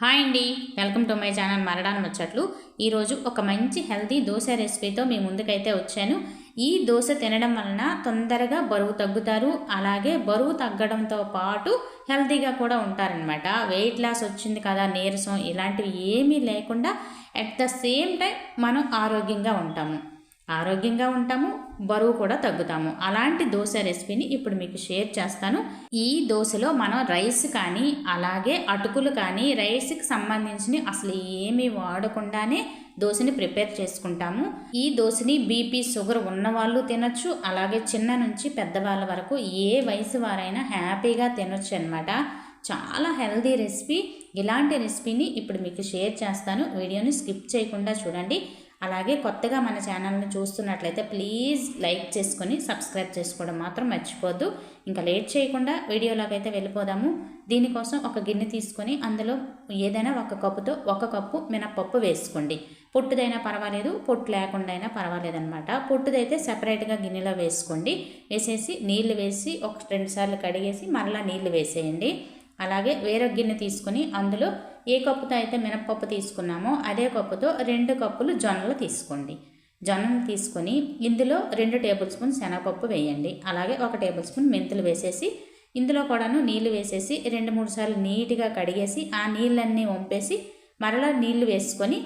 Hi అండి. Welcome to my channel మరడాన్ ముచ్చట్లు. ఈరోజు ఒక మంచి హెల్తీ దోశ రెసిపీతో మీ ముందుకైతే వచ్చాను. ఈ దోశ తినడం వలన తొందరగా బరువు తగ్గుతారు. అలాగే బరువు తగ్గడంతో పాటు హెల్తీగా కూడా ఉంటారనమాట వెయిట్ లాస్ వచ్చింది కదా నీరసం ఇలాంటివి ఏమీ లేకుండా అట్ ద సేమ్ టైం మనం ఆరోగ్యంగా ఉంటాము. ఆరోగ్యంగా ఉంటాము బరువు కూడా తగ్గుతాము. అలాంటి దోశ రెసిపీని ఇప్పుడు మీకు షేర్ చేస్తాను. ఈ దోశలో మనం రైస్ కానీ అలాగే అటుకులు కానీ రైస్కి సంబంధించిన అసలు ఏమీ వాడకుండానే దోశని ప్రిపేర్ చేసుకుంటాము. ఈ దోశని బీపీ షుగర్ ఉన్నవాళ్ళు తినొచ్చు అలాగే చిన్న నుంచి పెద్దవాళ్ళ వరకు ఏ వయసు వారైనా హ్యాపీగా తినొచ్చు అనమాట చాలా హెల్దీ రెసిపీ. ఇలాంటి రెసిపీని ఇప్పుడు మీకు షేర్ చేస్తాను. వీడియోని స్కిప్ చేయకుండా చూడండి. అలాగే కొత్తగా మన ఛానల్ని చూస్తున్నట్లయితే ప్లీజ్ లైక్ చేసుకొని సబ్స్క్రైబ్ చేసుకోవడం మాత్రం మర్చిపోద్దు. ఇంకా లేట్ చేయకుండా వీడియోలోకి అయితే వెళ్ళిపోదాము. దీనికోసం ఒక గిన్నె తీసుకొని అందులో ఏదైనా ఒక కప్పుతో ఒక కప్పు మినప్పప్పు వేసుకోండి. పొట్టుదైనా పర్వాలేదు పొట్టు లేకుండా అయినా పర్వాలేదు అనమాట పొట్టుదైతే సపరేట్గా గిన్నెలో వేసుకోండి. వేసేసి నీళ్ళు వేసి ఒక రెండు సార్లు కడిగేసి మరలా నీళ్ళు వేసేయండి. అలాగే వేరొక గిన్నె తీసుకొని అందులో ఏ కప్పుతో అయితే మినప్పప్పు తీసుకున్నామో అదే కప్పుతో రెండు కప్పులు జొన్నలు తీసుకోండి. జొన్నలు తీసుకొని ఇందులో రెండు టేబుల్ స్పూన్ శనగపప్పు వేయండి. అలాగే ఒక టేబుల్ స్పూన్ మెంతులు వేసేసి ఇందులో కూడాను నీళ్ళు వేసేసి రెండు మూడు సార్లు నీట్గా కడిగేసి ఆ నీళ్ళన్నీ వంపేసి మరలా నీళ్ళు వేసుకొని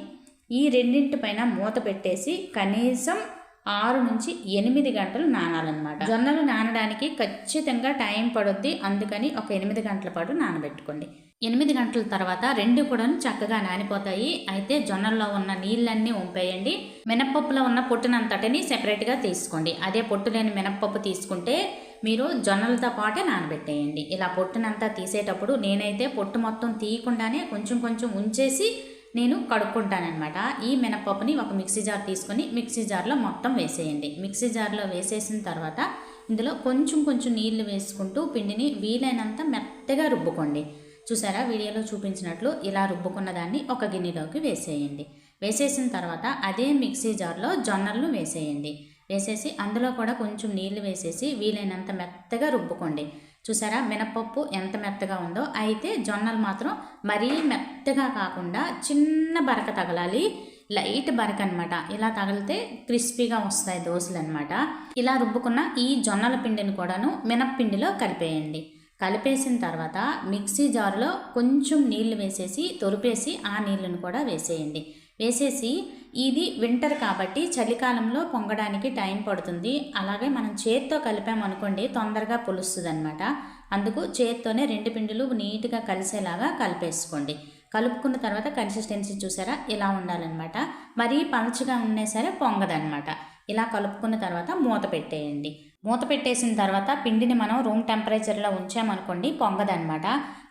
ఈ రెండింటి పైన మూత పెట్టేసి కనీసం ఆరు నుంచి ఎనిమిది గంటలు నానాలన్నమాట. జొన్నలు నానడానికి ఖచ్చితంగా టైం పడుద్ది. అందుకని ఒక ఎనిమిది గంటల పాటు నానబెట్టుకోండి. ఎనిమిది గంటల తర్వాత రెండు కూడా చక్కగా నానిపోతాయి. అయితే జొన్నల్లో ఉన్న నీళ్ళన్నీ ఉంపేయండి. మినప్పప్పులో ఉన్న పొట్టునంతటిని సెపరేట్గా తీసుకోండి. అదే పొట్టు లేని మినప్పప్పు తీసుకుంటే మీరు జొన్నలతో పాటే నానబెట్టేయండి. ఇలా పొట్టునంతా తీసేటప్పుడు నేనైతే పొట్టు మొత్తం తీయకుండానే కొంచెం కొంచెం ఉంచేసి నేను కడుక్కుంటానమాట ఈ మినపప్పుని ఒక మిక్సీ జార్ తీసుకొని మిక్సీ జార్లో మొత్తం వేసేయండి. మిక్సీ జార్లో వేసేసిన తర్వాత ఇందులో కొంచెం కొంచెం నీళ్ళు వేసుకుంటూ పిండిని వీలైనంత మెత్తగా రుబ్బుకోండి. చూసారా? వీడియోలో చూపించినట్లు ఇలా రుబ్బుకున్న దాన్ని ఒక గిన్నెలోకి వేసేయండి. వేసేసిన తర్వాత అదే మిక్సీ జార్లో జొన్నలను వేసేయండి. వేసేసి అందులో కూడా కొంచెం నీళ్ళు వేసేసి వీలైనంత మెత్తగా రుబ్బుకోండి. చూసారా? మినపప్పు ఎంత మెత్తగా ఉందో. అయితే జొన్నలు మాత్రం మరీ మెత్తగా కాకుండా చిన్న బరక తగలాలి. లైట్ బరక అనమాట ఇలా తగిలితే క్రిస్పీగా వస్తాయి దోశలు అనమాట ఇలా రుబ్బుకున్న ఈ జొన్నల పిండిని కూడాను మినప్పిండిలో కలిపేయండి. కలిపేసిన తర్వాత మిక్సీ జారులో కొంచెం నీళ్ళు వేసేసి తొరిపేసి ఆ నీళ్ళను కూడా వేసేయండి. వేసేసి ఇది వింటర్ కాబట్టి చలికాలంలో పొంగడానికి టైం పడుతుంది. అలాగే మనం చేత్తో కలిపామనుకోండి తొందరగా పులుస్తుంది అనమాట అందుకు చేత్తోనే రెండు పిండిలు నీట్గా కలిసేలాగా కలిపేసుకోండి. కలుపుకున్న తర్వాత కన్సిస్టెన్సీ చూసారా? ఇలా ఉండాలన్నమాట. మరీ పలచగా ఉన్నా సరే పొంగదనమాట ఇలా కలుపుకున్న తర్వాత మూత పెట్టేయండి. మూత పెట్టేసిన తర్వాత పిండిని మనం రూమ్ టెంపరేచర్లో ఉంచామనుకోండి పొంగదనమాట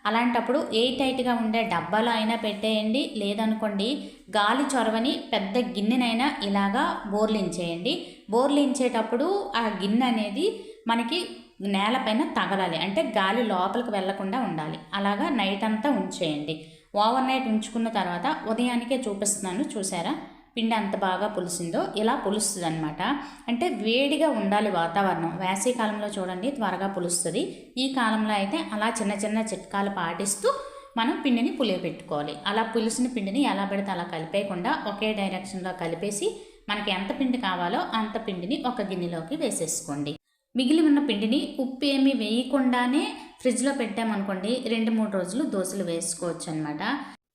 అలాంటప్పుడు ఎయిట్ టైట్గా ఉండే డబ్బాలో అయినా పెట్టేయండి. లేదనుకోండి గాలి చొరవని పెద్ద గిన్నెనైనా ఇలాగా బోర్లించేయండి. బోర్లించేటప్పుడు ఆ గిన్నె అనేది మనకి నేలపైన తగలాలి. అంటే గాలి లోపలికి వెళ్ళకుండా ఉండాలి. అలాగా నైట్ అంతా ఉంచేయండి. ఓవర్ నైట్ ఉంచుకున్న తర్వాత ఉదయానికే చూపిస్తున్నాను. చూసారా పిండి అంత బాగా పులిసిందో ఇలా పులుస్తుంది అనమాట అంటే వేడిగా ఉండాలి వాతావరణం. వేసవి కాలంలో చూడండి త్వరగా పులుస్తుంది. ఈ కాలంలో అయితే అలా చిన్న చిన్న చిట్కాలు పాటిస్తూ మనం పిండిని పులియబెట్టుకోవాలి. అలా పులిసిన పిండిని ఎలా పెడితే అలా కలిపేయకుండా ఒకే డైరెక్షన్లో కలిపేసి మనకి ఎంత పిండి కావాలో అంత పిండిని ఒక గిన్నెలోకి వేసేసుకోండి. మిగిలి ఉన్న పిండిని ఉప్పు ఏమీ వేయకుండానే ఫ్రిడ్జ్లో పెట్టామనుకోండి రెండు మూడు రోజులు దోశలు వేసుకోవచ్చు అనమాట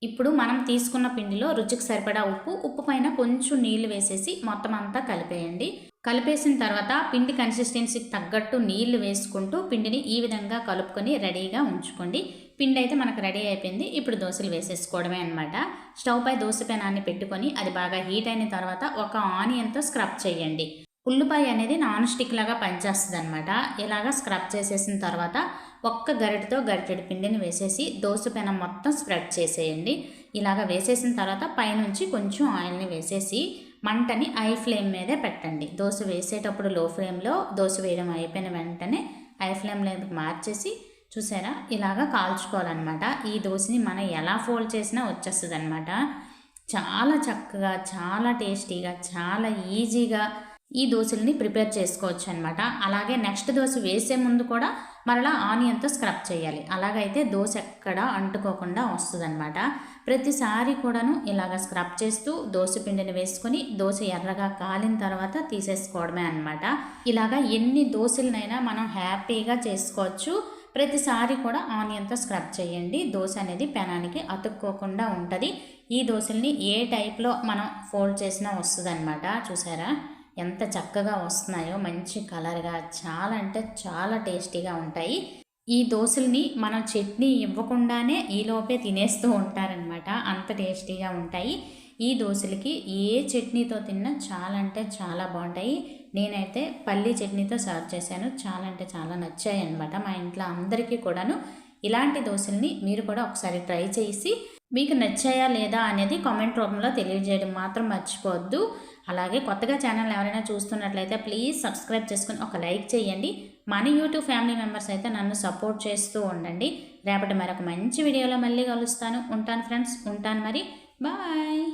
ఇప్పుడు మనం తీసుకున్న పిండిలో రుచికి సరిపడా ఉప్పు ఉప్పు పైన కొంచెం నీళ్ళు వేసేసి మొత్తం అంతా కలిపేయండి. కలిపేసిన తర్వాత పిండి కన్సిస్టెన్సీకి తగ్గట్టు నీళ్ళు వేసుకుంటూ పిండిని ఈ విధంగా కలుపుకొని రెడీగా ఉంచుకోండి. పిండి అయితే మనకు రెడీ అయిపోయింది. ఇప్పుడు దోశలు వేసేసుకోవడమే అనమాట స్టవ్ పై దోశ పెనాన్ని పెట్టుకొని అది బాగా హీట్ అయిన తర్వాత ఒక ఆనియన్తో స్క్రబ్ చేయండి. ఉల్లిపాయ అనేది నాన్ స్టిక్ లాగా పనిచేస్తుంది అనమాట ఇలాగా స్క్రబ్ చేసేసిన తర్వాత ఒక్క గరిటతో గరిటెడు పిండిని వేసేసి దోశ పెనం మొత్తం స్ప్రెడ్ చేసేయండి. ఇలాగ వేసేసిన తర్వాత పైనుంచి కొంచెం ఆయిల్ని వేసేసి మంటని ఐ ఫ్లేమ్ మీదే పెట్టండి. దోశ వేసేటప్పుడు లో ఫ్లేమ్లో దోశ వేయడం అయిపోయిన వెంటనే ఐ ఫ్లేమ్లోకి మార్చేసి చూసారా? ఇలాగా కాల్చుకోవాలన్నమాట. ఈ దోశని మనం ఎలా ఫోల్డ్ చేసినా వచ్చేస్తుంది అనమాట చాలా చక్కగా చాలా టేస్టీగా చాలా ఈజీగా ఈ దోశల్ని ప్రిపేర్ చేసుకోవచ్చు అనమాట అలాగే నెక్స్ట్ దోశ వేసే ముందు కూడా మరలా ఆనియన్తో స్క్రబ్ చేయాలి. అలాగైతే దోశ ఎక్కడ అంటుకోకుండా వస్తుందన్నమాట. ప్రతిసారి కూడాను ఇలాగ స్క్రబ్ చేస్తూ దోశ పిండిని వేసుకొని దోశ ఎర్రగా కాలిన తర్వాత తీసేసుకోవడమే అనమాట ఇలాగా ఎన్ని దోశలనైనా మనం హ్యాపీగా చేసుకోవచ్చు. ప్రతిసారి కూడా ఆనియన్తో స్క్రబ్ చేయండి. దోశ అనేది పెనానికి అతుక్కోకుండా ఉంటుంది. ఈ దోశల్ని ఏ టైప్లో మనం ఫోల్డ్ చేసినా వస్తుంది చూసారా? ఎంత చక్కగా వస్తున్నాయో మంచి కలర్గా చాలా అంటే చాలా టేస్టీగా ఉంటాయి. ఈ దోశల్ని మనం చట్నీ ఇవ్వకుండానే ఈలోపే తినేస్తూ ఉంటారనమాట అంత టేస్టీగా ఉంటాయి. ఈ దోశలకి ఏ చట్నీతో తిన్నా చాలా అంటే చాలా బాగుంటాయి. నేనైతే పల్లి చట్నీతో సర్వ్ చేశాను. చాలా అంటే చాలా నచ్చాయి అనమాట మా ఇంట్లో అందరికీ కూడాను. ఇలాంటి దోశల్ని మీరు కూడా ఒకసారి ట్రై చేసి మీకు నచ్చాయా లేదా అనేది కామెంట్ రూపంలో తెలియజేయడం మాత్రం మర్చిపోవద్దు. అలాగే కొత్తగా ఛానల్ ఎవరైనా చూస్తున్నట్లయితే ప్లీజ్ సబ్స్క్రైబ్ చేసుకుని ఒక లైక్ చేయండి. మన యూట్యూబ్ ఫ్యామిలీ మెంబర్స్ అయితే నన్ను సపోర్ట్ చేస్తూ ఉండండి. రేపటి మరొక మంచి వీడియోలో మళ్ళీ కలుస్తాను. ఉంటాను ఫ్రెండ్స్ ఉంటాను మరి. బాయ్